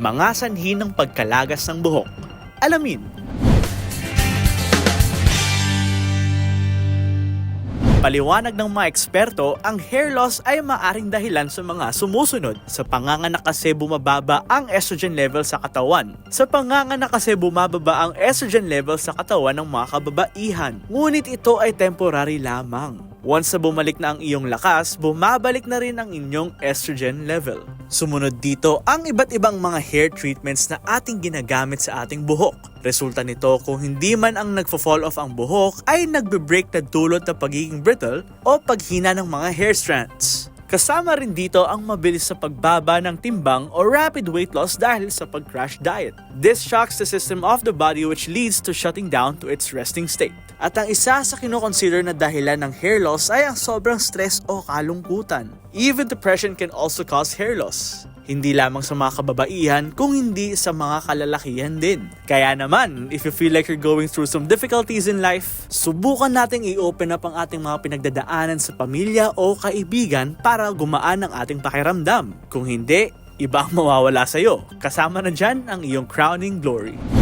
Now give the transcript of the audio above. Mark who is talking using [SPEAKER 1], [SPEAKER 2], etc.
[SPEAKER 1] Mga sanhi ng pagkalagas ng buhok. Alamin. Paliwanag ng mga eksperto, ang hair loss ay maaring dahilan sa mga sumusunod. Sa panganganak kasi bumababa ang estrogen level sa katawan. Sa panganganak kasi bumababa ang estrogen level sa katawan ng mga kababaihan. Ngunit ito ay temporary lamang. Once na bumalik na ang iyong lakas, bumabalik na rin ang inyong estrogen level. Sumunod dito ang iba't ibang mga hair treatments na ating ginagamit sa ating buhok. Resulta nito kung hindi man ang nagfo-fall off ang buhok ay nagbe-break na dulot na pagiging brittle o paghina ng mga hair strands. Kasama rin dito ang mabilis sa pagbaba ng timbang o rapid weight loss dahil sa pag-crash diet. This shocks the system of the body which leads to shutting down to its resting state. At ang isa sa kinoconsider na dahilan ng hair loss ay ang sobrang stress o kalungkutan. Even depression can also cause hair loss. Hindi lamang sa mga kababaihan, kung hindi sa mga kalalakihan din. Kaya naman, if you feel like you're going through some difficulties in life, subukan nating i-open up ang ating mga pinagdadaanan sa pamilya o kaibigan para gumaan ang ating pakiramdam. Kung hindi, iba ang mawawala sa'yo. Kasama na dyan ang iyong crowning glory.